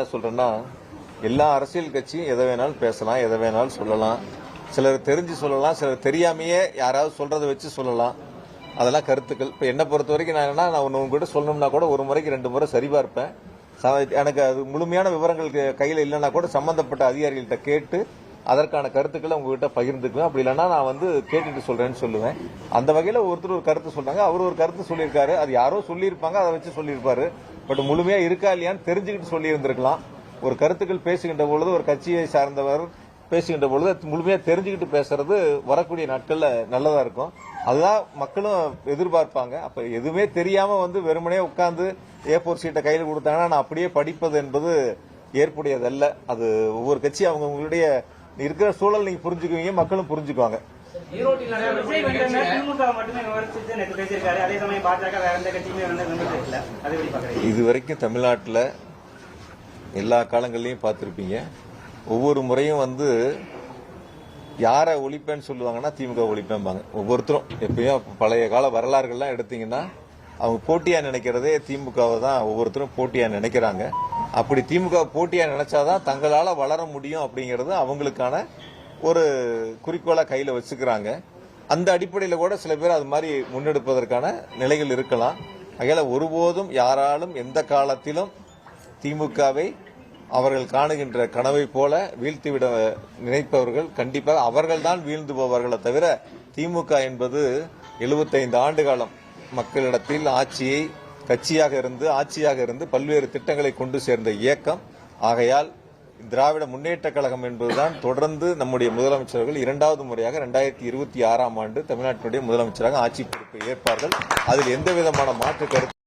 என்ன சொல்றேன்னா எல்லா அரசியல் கட்சியும் எதை வேணாலும் பேசலாம் எதை வேணாலும் சொல்லலாம். சிலர் தெரிஞ்சு சொல்லலாம் சிலர் தெரியாமையே யாராவது சொல்றதை வச்சு சொல்லலாம். அதெல்லாம் கருத்துக்கள். இப்போ என்னை பொறுத்த வரைக்கும் நான் என்ன நான் ஒன்று உங்ககிட்ட சொல்லணும்னா கூட ஒரு முறைக்கு ரெண்டு முறை சரிபார்ப்பேன் எனக்கு அது முழுமையான விவரங்கள் கையில் இல்லைன்னா கூட சம்பந்தப்பட்ட அதிகாரிகள்கிட்ட கேட்டு அதற்கான கருத்துக்களை உங்ககிட்ட பகிர்ந்துக்குவேன். அப்படி இல்லைன்னா நான் வந்து கேட்டுட்டு சொல்றேன்னு சொல்லுவேன். அந்த வகையில் ஒருத்தர் ஒரு கருத்து சொல்றாங்க அவர் ஒரு கருத்து சொல்லியிருக்காரு. அது யாரோ சொல்லியிருப்பாங்க அதை வச்சு சொல்லியிருப்பாரு. பட் முழுமையா இருக்கா இல்லையான்னு தெரிஞ்சுக்கிட்டு சொல்லி இருந்திருக்கலாம் ஒரு கருத்துக்கள் பேசுகின்ற பொழுது ஒரு கட்சியை சார்ந்தவர் பேசுகின்ற பொழுது முழுமையாக முழுமையா தெரிஞ்சுக்கிட்டு பேசுறது வரக்கூடிய நாட்கள்ல நல்லதா இருக்கும். அதுதான் மக்களும் எதிர்பார்ப்பாங்க. அப்ப எதுவுமே தெரியாம வந்து வெறுமனே உட்கார்ந்து ஏ போர் சீட்டை கையில் கொடுத்தாங்கன்னா நான் அப்படியே படிப்பது என்பது ஏற்புடையதல்ல. அது ஒவ்வொரு கட்சி அவங்க உங்களுடைய இருக்கிற சூழல் நீங்க புரிஞ்சுக்குவீங்க மக்களும் புரிஞ்சுக்குவாங்க. ஈரோட்டில் நடைபெறக்கூடிய விஜய் வந்து நிகழ்ச்சியில திமுக மட்டுமே விமர்சித்து நேற்று பேசியிருக்காரு. அதே சமயம் பாஜக வேற எந்த கட்சியுமே வந்து விமர்சிக்கல அது எப்படி பாக்குறீங்க இது வரைக்கும் தமிழ்நாட்டில் எல்லா காலங்கள்லையும் பார்த்துருப்பீங்க. ஒவ்வொரு முறையும் வந்து யாரை ஒழிப்பேன்னு சொல்லுவாங்கன்னா திமுக ஒழிப்பேன்பாங்க ஒவ்வொருத்தரும் எப்பயும் பழைய கால வரலாறுகள்லாம் எடுத்தீங்கன்னா அவங்க போட்டியா நினைக்கிறதே திமுகவை தான் ஒவ்வொருத்தரும் போட்டியா நினைக்கிறாங்க. அப்படி திமுக போட்டியா நினைச்சாதான் தங்களால வளர முடியும் அப்படிங்கிறது அவங்களுக்கான ஒரு குறிக்கோளாக கையில் வச்சுக்கிறாங்க. அந்த அடிப்படையில் கூட சில பேர் அது மாதிரி முன்னெடுப்பதற்கான நிலைகள் இருக்கலாம். ஆகையால ஒருபோதும் யாராலும் எந்த காலத்திலும் திமுகவை அவர்கள் காணுகின்ற கனவை போல வீழ்த்திவிட நினைப்பவர்கள் கண்டிப்பாக அவர்கள்தான் வீழ்ந்து போவார்களே தவிர திமுக என்பது 75 ஆண்டு காலம் மக்களிடத்தில் ஆட்சியை கட்சியாக இருந்து ஆட்சியாக இருந்து பல்வேறு திட்டங்களை கொண்டு சேர்ந்த இயக்கம். ஆகையால் திராவிட முன்னேற்ற கழகம் என்பதுதான் தொடர்ந்து நம்முடைய முதலமைச்சர்கள் இரண்டாவது முறையாக இரண்டாயிரத்தி இருபத்தி ஆறாம் ஆண்டு தமிழ்நாட்டினுடைய முதலமைச்சராக ஆட்சி பொறுப்பை ஏற்பார்கள். அதில் எந்த விதமான மாற்று கருத்து